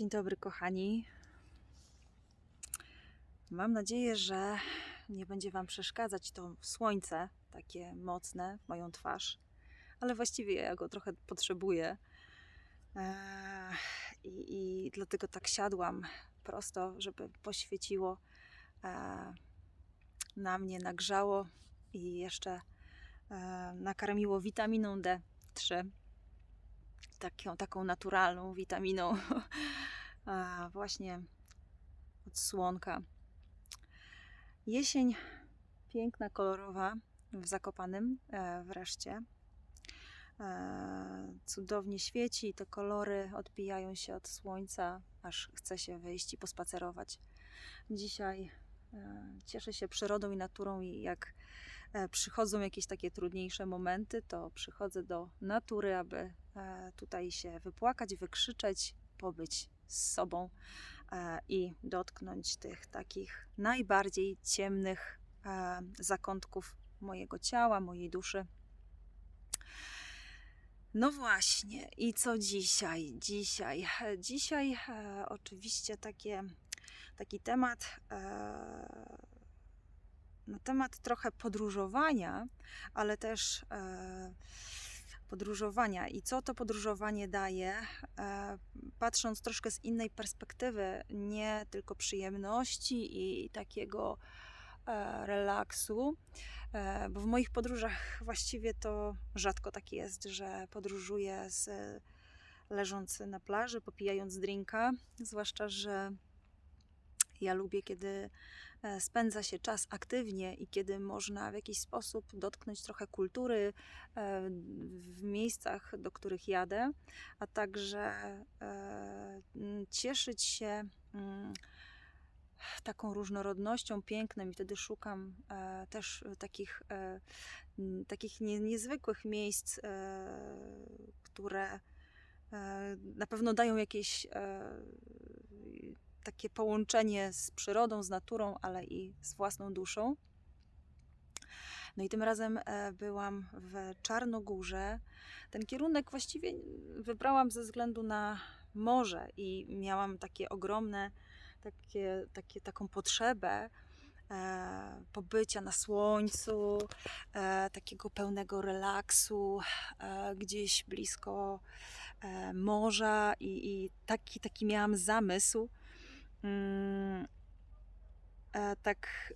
Dzień dobry, kochani. Mam nadzieję, że nie będzie Wam przeszkadzać to słońce takie mocne w moją twarz, ale właściwie ja go trochę potrzebuję. Eee, I, i dlatego tak siadłam prosto, żeby poświeciło eee, na mnie, nagrzało i jeszcze e, nakarmiło witaminą D3 taką, taką naturalną witaminą właśnie od słonka. Jesień piękna, kolorowa w Zakopanym e, wreszcie. E, cudownie świeci i te kolory odbijają się od słońca, aż chce się wyjść i pospacerować. Dzisiaj e, cieszę się przyrodą i naturą i jak przychodzą jakieś takie trudniejsze momenty, to przychodzę do natury, aby e, tutaj się wypłakać, wykrzyczeć, pobyć z sobą e, i dotknąć tych takich najbardziej ciemnych e, zakątków mojego ciała, mojej duszy. No właśnie, i co dzisiaj? Dzisiaj, e, dzisiaj e, oczywiście takie, taki temat e, na temat trochę podróżowania, ale też e, podróżowania. I co to podróżowanie daje, e, patrząc troszkę z innej perspektywy, nie tylko przyjemności i takiego e, relaksu, e, bo w moich podróżach właściwie to rzadko tak jest, że podróżuję z, leżąc na plaży, popijając drinka, zwłaszcza, że ja lubię, kiedy spędza się czas aktywnie i kiedy można w jakiś sposób dotknąć trochę kultury e, w miejscach, do których jadę, a także e, cieszyć się mm, taką różnorodnością, pięknem i wtedy szukam e, też takich, e, takich nie, niezwykłych miejsc, e, które e, na pewno dają jakieś e, takie połączenie z przyrodą, z naturą, ale i z własną duszą. No i tym razem e, byłam w Czarnogórze. Ten kierunek właściwie wybrałam ze względu na morze i miałam takie ogromne, takie, takie, taką potrzebę e, pobycia na słońcu, e, takiego pełnego relaksu, e, gdzieś blisko e, morza i, i taki, taki miałam zamysł. Mm, e, tak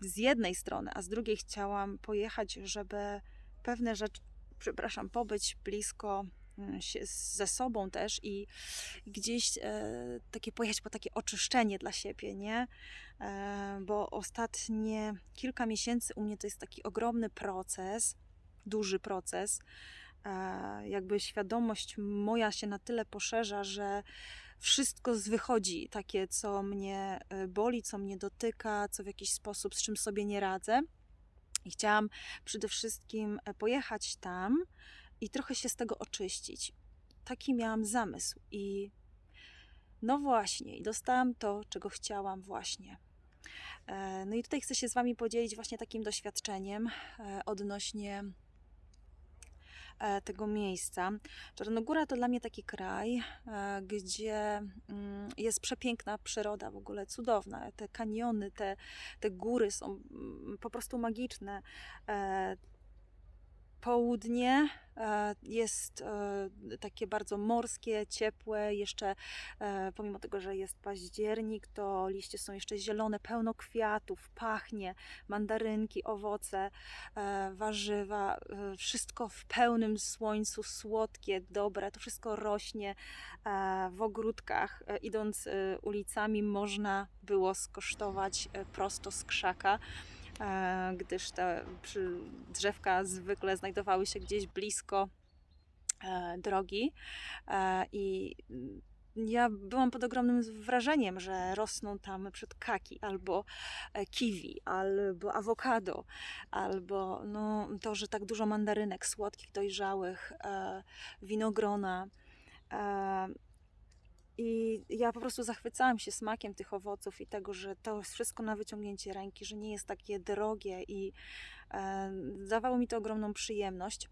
z jednej strony, a z drugiej chciałam pojechać, żeby pewne rzeczy, przepraszam, pobyć blisko mm, się ze sobą też i gdzieś e, takie pojechać po takie oczyszczenie dla siebie, nie? E, bo ostatnie kilka miesięcy u mnie to jest taki ogromny proces, duży proces. E, jakby świadomość moja się na tyle poszerza, że wszystko wychodzi takie, co mnie e, boli, co mnie dotyka, co w jakiś sposób, z czym sobie nie radzę. I chciałam przede wszystkim e, pojechać tam i trochę się z tego oczyścić. Taki miałam zamysł. I no właśnie, i dostałam to, czego chciałam właśnie. E, No i tutaj chcę się z Wami podzielić właśnie takim doświadczeniem odnośnie tego miejsca. Czarnogóra to dla mnie taki kraj, e, gdzie mm, jest przepiękna przyroda, w ogóle cudowna. Te kaniony, te, te góry są mm, po prostu magiczne. Południe e, jest e, takie bardzo morskie, ciepłe. Jeszcze e, pomimo tego, że jest październik, to liście są jeszcze zielone, pełno kwiatów, pachnie, mandarynki, owoce, warzywa, wszystko w pełnym słońcu, słodkie, dobre. To wszystko rośnie w ogródkach. Idąc ulicami, można było skosztować prosto z krzaka gdyż te drzewka zwykle znajdowały się gdzieś blisko e, drogi e, i ja byłam pod ogromnym wrażeniem, że rosną tam przed kaki, albo e, kiwi, albo awokado, albo no, to, że tak dużo mandarynek słodkich, dojrzałych, e, winogrona. E, i ja po prostu zachwycałam się smakiem tych owoców i tego, że to jest wszystko na wyciągnięcie ręki, że nie jest takie drogie i e, dawało mi to ogromną przyjemność.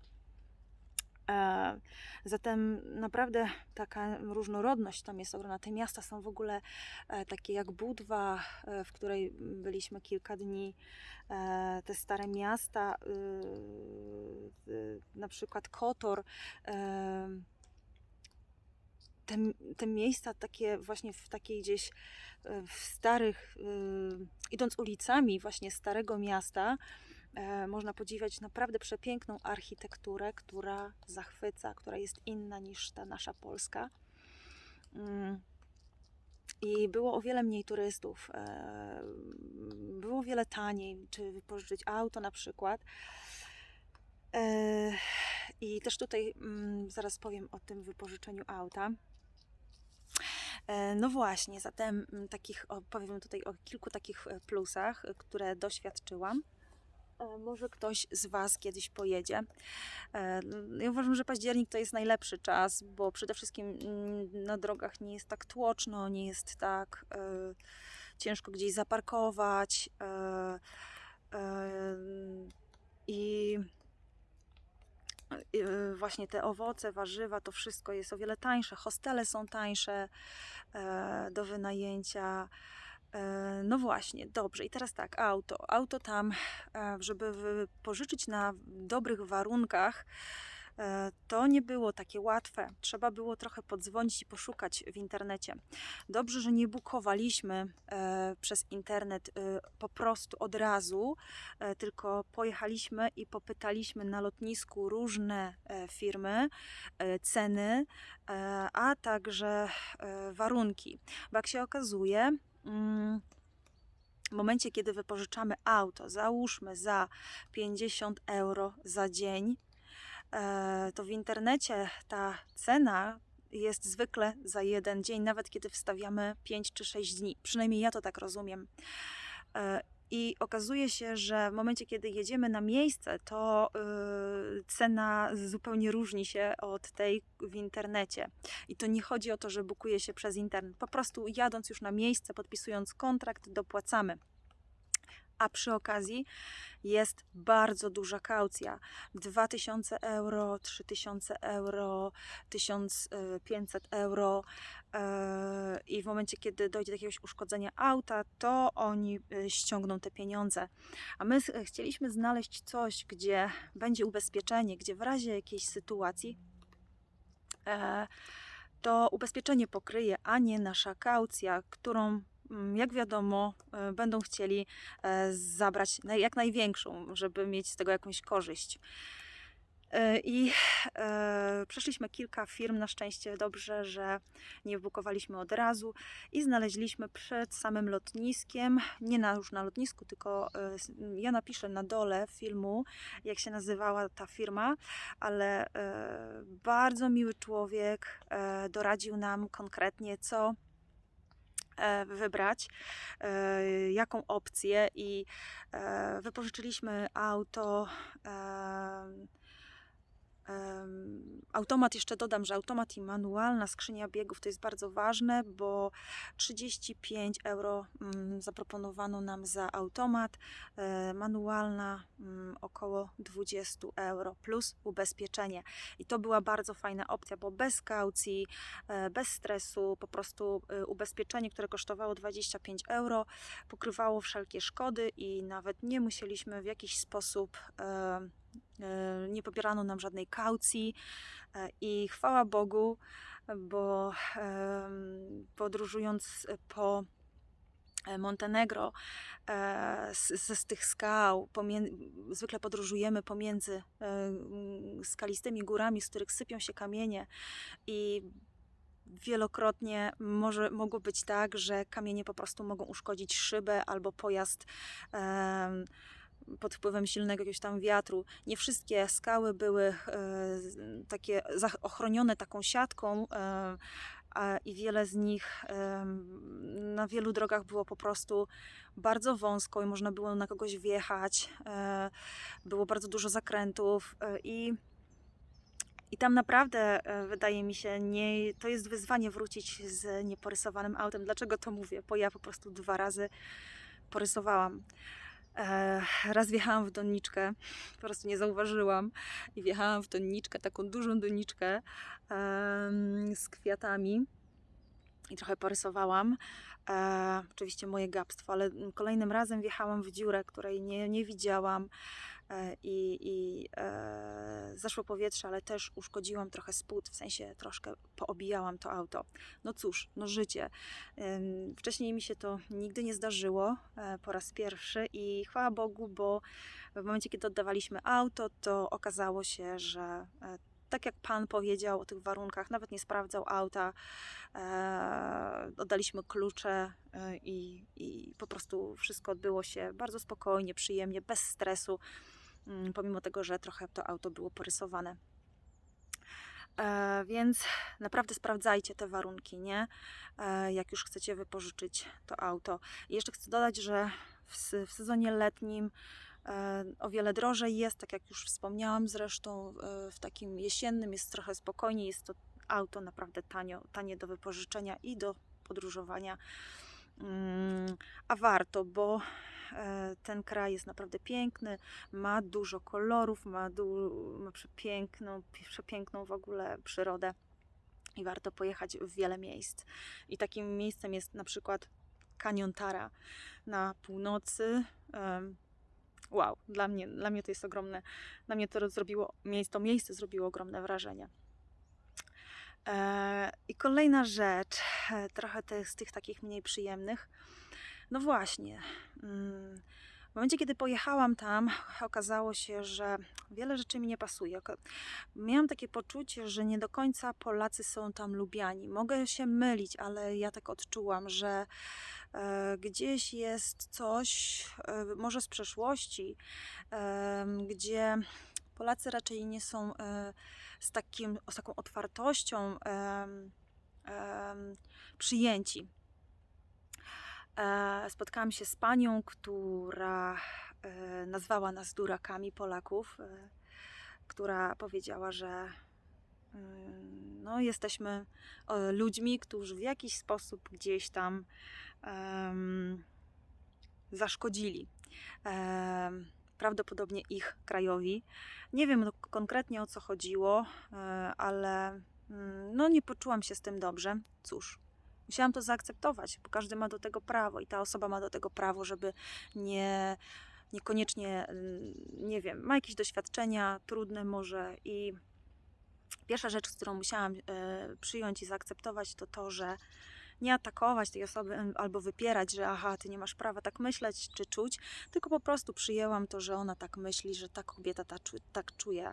E, Zatem naprawdę taka różnorodność tam jest ogromna. Te miasta są w ogóle e, takie jak Budwa, e, w której byliśmy kilka dni. E, Te stare miasta, y, y, na przykład Kotor. e, Te, te miejsca takie właśnie w takiej gdzieś e, w starych, y, idąc ulicami właśnie starego miasta, e, można podziwiać naprawdę przepiękną architekturę, która zachwyca, która jest inna niż ta nasza polska. Mm. I było o wiele mniej turystów, e, było wiele taniej, czy wypożyczyć auto na przykład. E, I też tutaj mm, zaraz powiem o tym wypożyczeniu auta. E, No właśnie, zatem mm, takich, powiem tutaj o kilku takich e, plusach, e, które doświadczyłam. Może ktoś z Was kiedyś pojedzie. E, Ja uważam, że październik to jest najlepszy czas, bo przede wszystkim mm, na drogach nie jest tak tłoczno, nie jest tak e, ciężko gdzieś zaparkować. e, e, I właśnie te owoce, warzywa, to wszystko jest o wiele tańsze. Hostele są tańsze e, do wynajęcia. E, No właśnie, dobrze. I teraz tak, auto. Auto tam, e, żeby wypożyczyć na dobrych warunkach, to nie było takie łatwe. Trzeba było trochę podzwonić i poszukać w internecie. Dobrze, że nie bukowaliśmy e, przez internet e, po prostu od razu, e, tylko pojechaliśmy i popytaliśmy na lotnisku różne firmy, ceny, a także warunki. Bo jak się okazuje, mm, w momencie, kiedy wypożyczamy auto, załóżmy za 50 euro za dzień, to w internecie ta cena jest zwykle za jeden dzień, nawet kiedy wstawiamy 5 czy 6 dni. Przynajmniej ja to tak rozumiem. E, I okazuje się, że w momencie, kiedy jedziemy na miejsce, to y, cena zupełnie różni się od tej w internecie. I to nie chodzi o to, że bukuje się przez internet. Po prostu jadąc już na miejsce, podpisując kontrakt, dopłacamy. A przy okazji jest bardzo duża kaucja. 2000 euro, 3000 euro, 1500 euro. e, I w momencie, kiedy dojdzie do jakiegoś uszkodzenia auta, to oni e, ściągną te pieniądze. A my chcieliśmy znaleźć coś, gdzie będzie ubezpieczenie, gdzie w razie jakiejś sytuacji e, to ubezpieczenie pokryje, a nie nasza kaucja, którą, jak wiadomo, e, będą chcieli e, zabrać jak największą, żeby mieć z tego jakąś korzyść. E, I przeszliśmy kilka firm, na szczęście dobrze, że nie bukowaliśmy od razu i znaleźliśmy przed samym lotniskiem, nie na, już na lotnisku, tylko ja napiszę na dole filmu, jak się nazywała ta firma, ale bardzo miły człowiek doradził nam konkretnie, co wybrać, e, jaką opcję i e, wypożyczyliśmy auto. Automat, jeszcze dodam, że automat i manualna skrzynia biegów to jest bardzo ważne, bo 35 euro mm, zaproponowano nam za automat, e, manualna mm, około 20 euro plus ubezpieczenie. I to była bardzo fajna opcja, bo bez kaucji, e, bez stresu, po prostu e, ubezpieczenie, które kosztowało 25 euro, pokrywało wszelkie szkody i nawet nie musieliśmy w jakiś sposób, nie pobierano nam żadnej kaucji e, i chwała Bogu, bo podróżując po e, Montenegro, e, z, z, tych skał, zwykle podróżujemy pomiędzy e, skalistymi górami, z których sypią się kamienie i wielokrotnie może, mogło być tak, że kamienie po prostu mogą uszkodzić szybę albo pojazd em, pod wpływem silnego jakiegoś tam wiatru. Nie wszystkie skały były e, takie ochronione taką siatką e, i wiele z nich em, na wielu drogach było po prostu bardzo wąsko i można było na kogoś wjechać. E, było bardzo dużo zakrętów e, i i tam naprawdę e, wydaje mi się, nie, to jest wyzwanie wrócić z nieporysowanym autem. Dlaczego to mówię? Bo ja po prostu dwa razy porysowałam. E, raz wjechałam w doniczkę, po prostu nie zauważyłam i wjechałam w doniczkę, taką dużą doniczkę z kwiatami i trochę porysowałam. E, oczywiście moje gapstwo, ale kolejnym razem wjechałam w dziurę, której nie, nie widziałam e, i, e, zaszło powietrze, ale też uszkodziłam trochę spód, w sensie troszkę poobijałam to auto. No cóż, no życie. Ym, Wcześniej mi się to nigdy nie zdarzyło e, po raz pierwszy i chwała Bogu, bo w momencie, kiedy oddawaliśmy auto, to okazało się, że e, tak jak Pan powiedział o tych warunkach, nawet nie sprawdzał auta, e, oddaliśmy klucze e, i, i po prostu wszystko odbyło się bardzo spokojnie, przyjemnie, bez stresu, mm, pomimo tego, że trochę to auto było porysowane. E, więc naprawdę sprawdzajcie te warunki, nie? E, jak już chcecie wypożyczyć to auto. I jeszcze chcę dodać, że w, w sezonie letnim o wiele drożej jest, tak jak już wspomniałam zresztą, e, w takim jesiennym jest trochę spokojniej, jest to auto naprawdę tanio, tanie do wypożyczenia i do podróżowania. Mm, A warto, bo e, ten kraj jest naprawdę piękny, ma dużo kolorów, ma, du- ma przepiękną, przepiękną w ogóle przyrodę i warto pojechać w wiele miejsc. I takim miejscem jest na przykład Kanion Tara na północy. Wow, dla mnie, dla mnie to jest ogromne, dla mnie to zrobiło, to miejsce zrobiło ogromne wrażenie. E, I kolejna rzecz, e, trochę z tych takich mniej przyjemnych. No właśnie, mm, w momencie, kiedy pojechałam tam, okazało się, że wiele rzeczy mi nie pasuje. Miałam takie poczucie, że nie do końca Polacy są tam lubiani. Mogę się mylić, ale ja tak odczułam, że gdzieś jest coś, e, może z przeszłości, gdzie Polacy raczej nie są e, z, takim, z taką otwartością przyjęci. E, Spotkałam się z panią, która e, nazwała nas durakami Polaków, e, która powiedziała, że mm, no, jesteśmy e, ludźmi, którzy w jakiś sposób gdzieś tam em, zaszkodzili em, prawdopodobnie ich krajowi. Nie wiem no, konkretnie o co chodziło, e, ale mm, no, nie poczułam się z tym dobrze. Cóż, musiałam to zaakceptować, bo każdy ma do tego prawo i ta osoba ma do tego prawo, żeby nie niekoniecznie, mm, nie wiem, ma jakieś doświadczenia trudne może i pierwsza rzecz, którą musiałam e, przyjąć i zaakceptować, to to, że nie atakować tej osoby albo wypierać, że aha, ty nie masz prawa tak myśleć czy czuć, tylko po prostu przyjęłam to, że ona tak myśli, że ta kobieta ta, tak czuje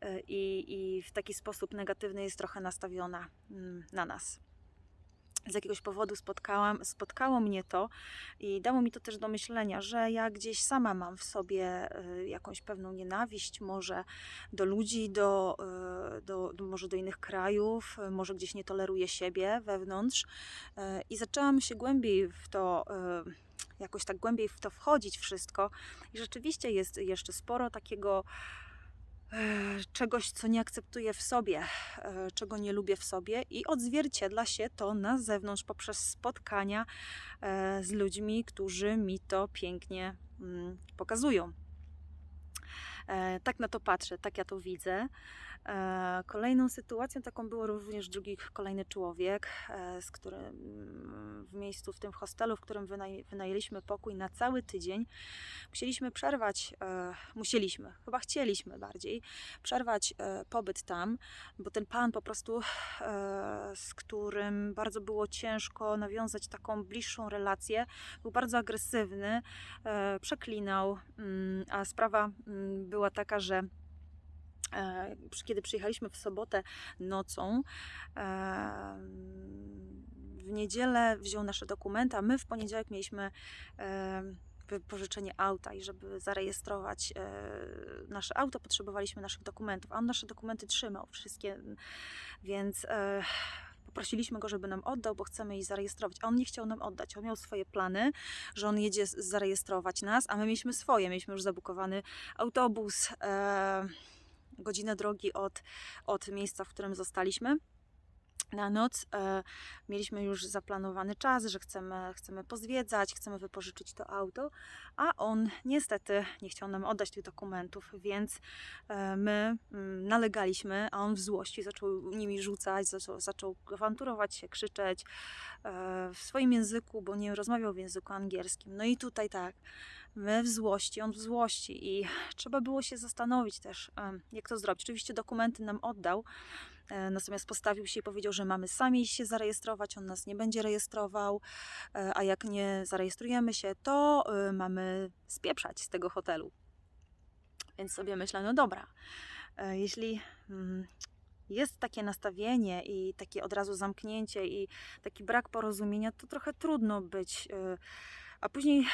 e, i, i w taki sposób negatywny jest trochę nastawiona mm, na nas. Z jakiegoś powodu spotkałam, spotkało mnie to i dało mi to też do myślenia, że ja gdzieś sama mam w sobie e, jakąś pewną nienawiść, może do ludzi, do, e, do, może do innych krajów, e, może gdzieś nie toleruję siebie wewnątrz i zaczęłam się głębiej w to, jakoś tak głębiej w to wchodzić wszystko. I rzeczywiście jest jeszcze sporo takiego czegoś, co nie akceptuję w sobie, e, czego nie lubię w sobie i odzwierciedla się to na zewnątrz poprzez spotkania e, z ludźmi, którzy mi to pięknie mm, pokazują. E, Tak na to patrzę, tak ja to widzę. E, Kolejną sytuacją taką był również drugi kolejny człowiek, e, z którym mm, w miejscu, w tym hostelu, w którym wynaj, wynajęliśmy pokój na cały tydzień, musieliśmy przerwać, e, musieliśmy, chyba chcieliśmy bardziej, przerwać pobyt tam, bo ten pan po prostu, z którym bardzo było ciężko nawiązać taką bliższą relację, był bardzo agresywny, przeklinał, mm, a sprawa mm, była taka, że kiedy przyjechaliśmy w sobotę nocą, e, w niedzielę wziął nasze dokumenty, a my w poniedziałek mieliśmy e, wypożyczenie auta i żeby zarejestrować e, nasze auto, potrzebowaliśmy naszych dokumentów, a on nasze dokumenty trzymał, wszystkie, więc e, poprosiliśmy go, żeby nam oddał, bo chcemy je zarejestrować, a on nie chciał nam oddać, on miał swoje plany, że on jedzie zarejestrować nas, a my mieliśmy swoje, mieliśmy już zabukowany autobus, e, godzinę drogi od, od miejsca, w którym zostaliśmy. na noc. E, mieliśmy już zaplanowany czas, że chcemy, chcemy pozwiedzać, chcemy wypożyczyć to auto, a on niestety nie chciał nam oddać tych dokumentów, więc e, my mm, nalegaliśmy, a on w złości zaczął nimi rzucać, zaczął, zaczął awanturować się, krzyczeć e, w swoim języku, bo nie rozmawiał w języku angielskim. No i tutaj tak. My w złości, on w złości, i trzeba było się zastanowić też, em, jak to zrobić. Oczywiście dokumenty nam oddał, E, Natomiast postawił się i powiedział, że mamy sami się zarejestrować, on nas nie będzie rejestrował, e, a jak nie zarejestrujemy się, to e, mamy spieprzać z tego hotelu. Więc sobie myślę, no dobra, e, jeśli mm, jest takie nastawienie i takie od razu zamknięcie i taki brak porozumienia, to trochę trudno być. A później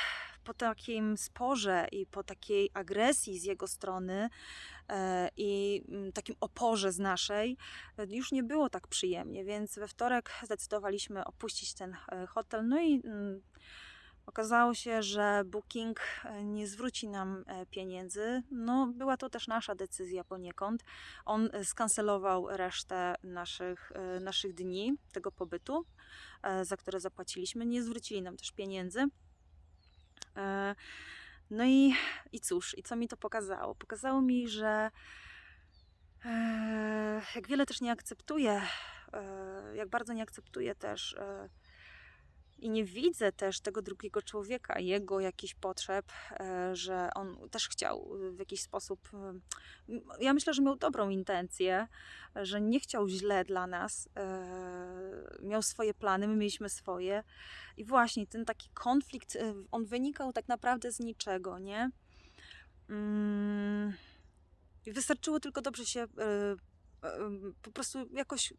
po takim sporze i po takiej agresji z jego strony e, i mm, takim oporze z naszej, e, już nie było tak przyjemnie, więc we wtorek zdecydowaliśmy opuścić ten e, hotel. No i mm, okazało się, że Booking nie zwróci nam pieniędzy. No, była to też nasza decyzja poniekąd. On skancelował resztę naszych, naszych dni tego pobytu, za które zapłaciliśmy. Nie zwrócili nam też pieniędzy. E, No i, i cóż, i co mi to pokazało? Pokazało mi, że e, jak wiele też nie akceptuję, e, jak bardzo nie akceptuję też i nie widzę też tego drugiego człowieka, jego jakichś potrzeb, e, że on też chciał w jakiś sposób. e, Ja myślę, że miał dobrą intencję, że nie chciał źle dla nas, e, miał swoje plany, my mieliśmy swoje. I właśnie ten taki konflikt, e, on wynikał tak naprawdę z niczego, nie? Mm, Wystarczyło tylko dobrze się e, e, po prostu jakoś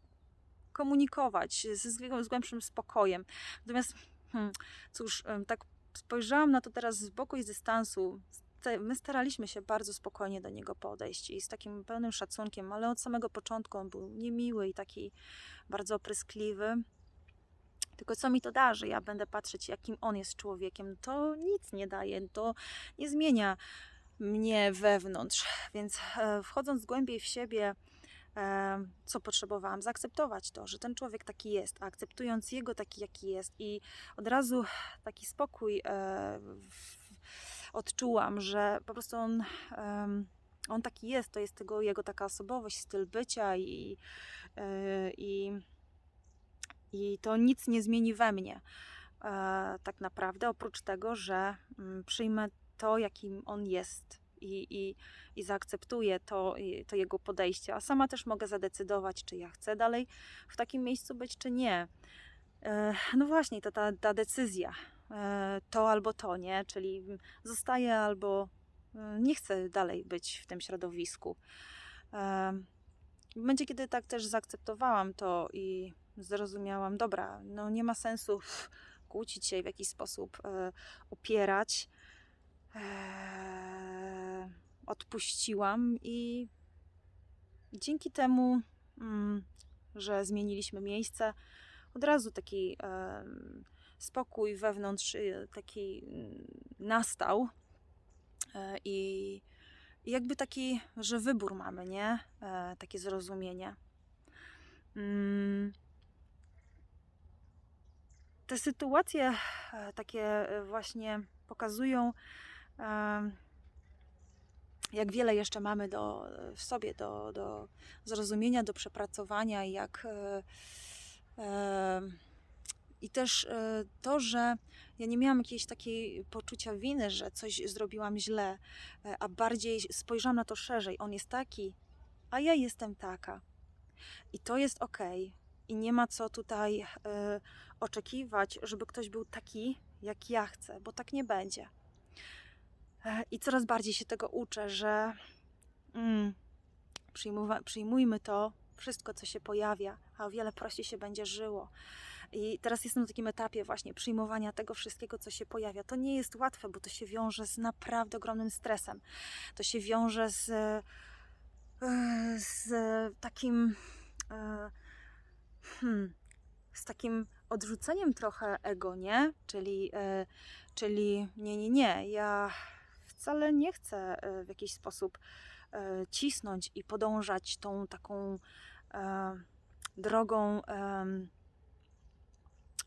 komunikować z, z, głębszym spokojem. Natomiast, hmm, cóż, tak spojrzałam na to teraz z boku i z dystansu. My staraliśmy się bardzo spokojnie do niego podejść i z takim pełnym szacunkiem, ale od samego początku on był niemiły i taki bardzo opryskliwy. Tylko co mi to da, że ja będę patrzeć, jakim on jest człowiekiem? To nic nie daje, to nie zmienia mnie wewnątrz. Więc e, wchodząc głębiej w siebie, co potrzebowałam? Zaakceptować to, że ten człowiek taki jest, a akceptując jego taki, jaki jest, i od razu taki spokój e, odczułam, że po prostu on. on taki jest, to jest tego, jego taka osobowość, styl bycia i, e, i, i to nic nie zmieni we mnie. E, tak naprawdę, oprócz tego, że mm, przyjmę to, jakim on jest i, i, i zaakceptuję to, to jego podejście, a sama też mogę zadecydować, czy ja chcę dalej w takim miejscu być, czy nie. E, No właśnie, to ta, ta decyzja, e, to albo to, nie? Czyli zostaję albo e, nie chcę dalej być w tym środowisku. W momencie, kiedy tak też zaakceptowałam to i zrozumiałam, dobra, no nie ma sensu kłócić się w jakiś sposób upierać, e, odpuściłam i dzięki temu, mm, że zmieniliśmy miejsce, od razu taki spokój wewnątrz y, taki mm, nastał e, i jakby taki, że wybór mamy, nie? E, takie zrozumienie. Mm. Te sytuacje e, takie właśnie pokazują, jak wiele jeszcze mamy do, w sobie do, do zrozumienia, do przepracowania, jak e, em, i też e, to, że ja nie miałam jakiejś takiej poczucia winy, że coś zrobiłam źle, e, a bardziej spojrzałam na to szerzej. On jest taki, a ja jestem taka. I to jest ok. I nie ma co tutaj e, oczekiwać, żeby ktoś był taki, jak ja chcę, bo tak nie będzie. E, I coraz bardziej się tego uczę, że mm, przyjmujmy to, wszystko, co się pojawia, a o wiele prościej się będzie żyło. I teraz jestem na takim etapie właśnie przyjmowania tego wszystkiego, co się pojawia. To nie jest łatwe, bo to się wiąże z naprawdę ogromnym stresem. To się wiąże z, e, z takim e, hmm, z takim odrzuceniem trochę ego, nie? Czyli, czyli nie, nie, nie, ja wcale nie chcę e, w jakiś sposób e, cisnąć i podążać tą taką e, drogą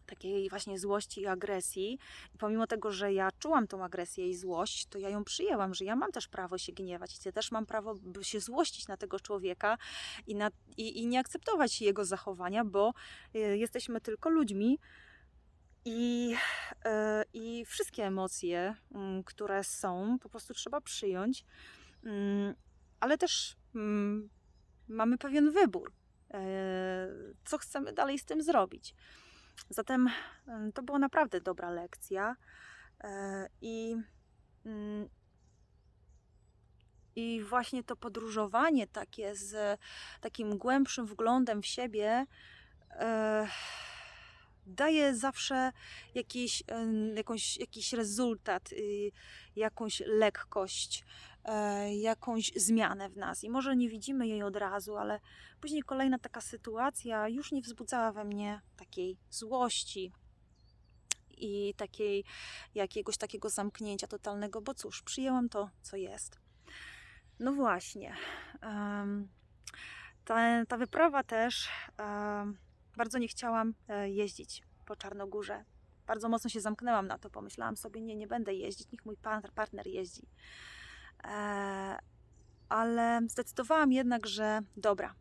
takiej właśnie złości i agresji. I pomimo tego, że ja czułam tą agresję i złość, to ja ją przyjęłam, że ja mam też prawo się gniewać. Ja też mam prawo się złościć na tego człowieka i, na, i, i nie akceptować jego zachowania, bo jesteśmy tylko ludźmi. I, e, I wszystkie emocje, mm, które są, po prostu trzeba przyjąć, Mm, ale też mm, mamy pewien wybór, e, co chcemy dalej z tym zrobić. Zatem em, to była naprawdę dobra lekcja e, i, i właśnie to podróżowanie takie z takim głębszym wglądem w siebie daje zawsze jakiś, jakąś, jakiś rezultat, y, jakąś lekkość, e, jakąś zmianę w nas. I może nie widzimy jej od razu, ale później kolejna taka sytuacja już nie wzbudzała we mnie takiej złości i takiej jakiegoś takiego zamknięcia totalnego, bo cóż, przyjęłam to, co jest. No właśnie. ta, ta wyprawa też em, bardzo nie chciałam e, jeździć po Czarnogórze. Bardzo mocno się zamknęłam na to. Pomyślałam sobie, nie, nie będę jeździć, niech mój partner jeździ. E, ale zdecydowałam jednak, że dobra.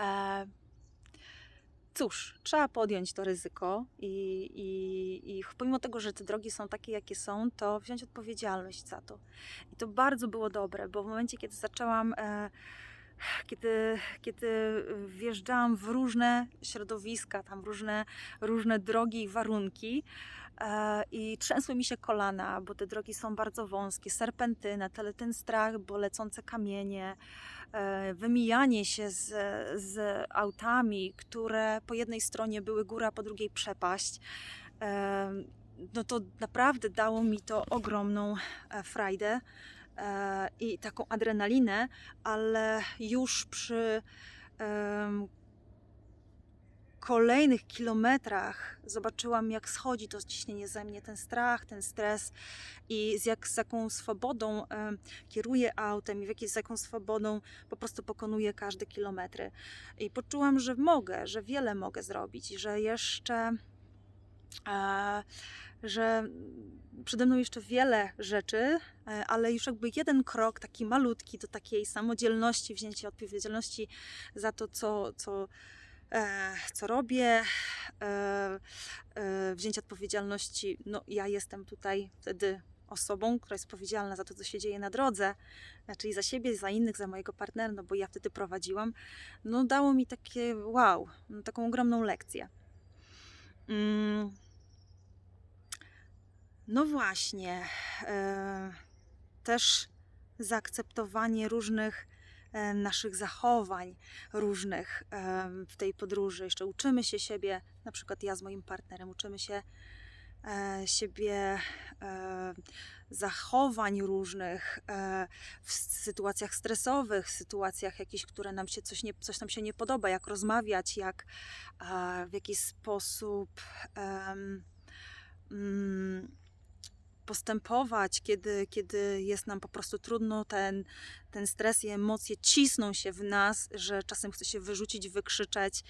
E, cóż, trzeba podjąć to ryzyko i, i, i pomimo tego, że te drogi są takie, jakie są, to wziąć odpowiedzialność za to. I to bardzo było dobre, bo w momencie, kiedy zaczęłam. Kiedy, kiedy wjeżdżałam w różne środowiska, tam różne, różne drogi i warunki, e, i trzęsły mi się kolana, bo te drogi są bardzo wąskie, serpentyna, tyle ten strach, bo lecące kamienie, e, wymijanie się z, z autami, które po jednej stronie były góra, po drugiej przepaść. E, no to naprawdę dało mi to ogromną frajdę i taką adrenalinę, ale już przy kolejnych kilometrach zobaczyłam, jak schodzi to ciśnienie ze mnie, ten strach, ten stres i z, jak, z jaką swobodą kieruję autem i w jakiej, z jaką swobodą po prostu pokonuję każde kilometry. I poczułam, że mogę, że wiele mogę zrobić, że jeszcze e, że przede mną jeszcze wiele rzeczy, e, ale już jakby jeden krok, taki malutki, do takiej samodzielności, wzięcia odpowiedzialności za to, co, co, e, co robię, e, e, wzięcie odpowiedzialności. No, ja jestem tutaj wtedy osobą, która jest odpowiedzialna za to, co się dzieje na drodze, e, czyli za siebie, za innych, za mojego partnera, no bo ja wtedy prowadziłam, no dało mi takie wow, no, taką ogromną lekcję. Mm. No właśnie, e, też zaakceptowanie różnych e, naszych zachowań, różnych e, w tej podróży. Jeszcze uczymy się siebie, na przykład ja z moim partnerem, uczymy się siebie zachowań różnych w sytuacjach stresowych, w sytuacjach jakichś, które nam się coś, nie, coś nam się nie podoba, jak rozmawiać, jak w jakiś sposób. Postępować, kiedy, kiedy jest nam po prostu trudno, ten, ten stres i emocje cisną się w nas, że czasem chce się wyrzucić, wykrzyczeć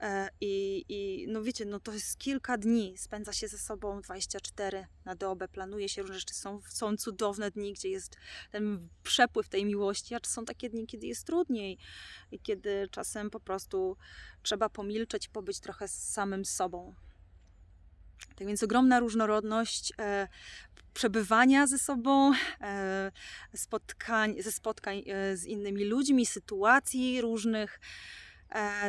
e, i, i no wiecie, no to jest kilka dni, spędza się ze sobą 24 na dobę, planuje się różne rzeczy, są, są cudowne dni, gdzie jest ten przepływ tej miłości, a są takie dni, kiedy jest trudniej i kiedy czasem po prostu trzeba pomilczeć, pobyć trochę z samym sobą. Tak więc ogromna różnorodność e, przebywania ze sobą, e, spotkań, ze spotkań e, z innymi ludźmi, sytuacji różnych,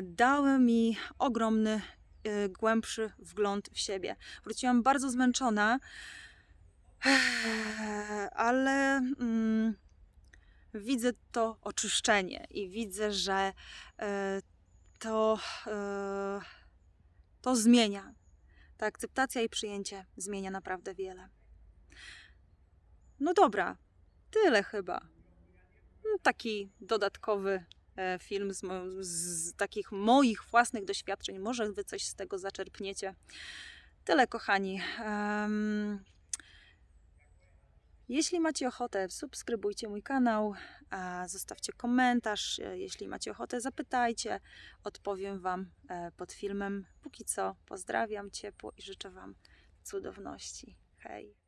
dały mi ogromny, głębszy wgląd w siebie. Wróciłam bardzo zmęczona, ale mm, widzę to oczyszczenie i widzę, że to, to zmienia. Ta akceptacja i przyjęcie zmienia naprawdę wiele. No dobra, tyle chyba. No, Taki dodatkowy e, film z, z takich moich własnych doświadczeń. Może wy coś z tego zaczerpniecie. Tyle, kochani. Em, Jeśli macie ochotę, subskrybujcie mój kanał, zostawcie komentarz. Jeśli macie ochotę, zapytajcie, odpowiem Wam e, pod filmem. Póki co pozdrawiam ciepło i życzę Wam cudowności. Hej!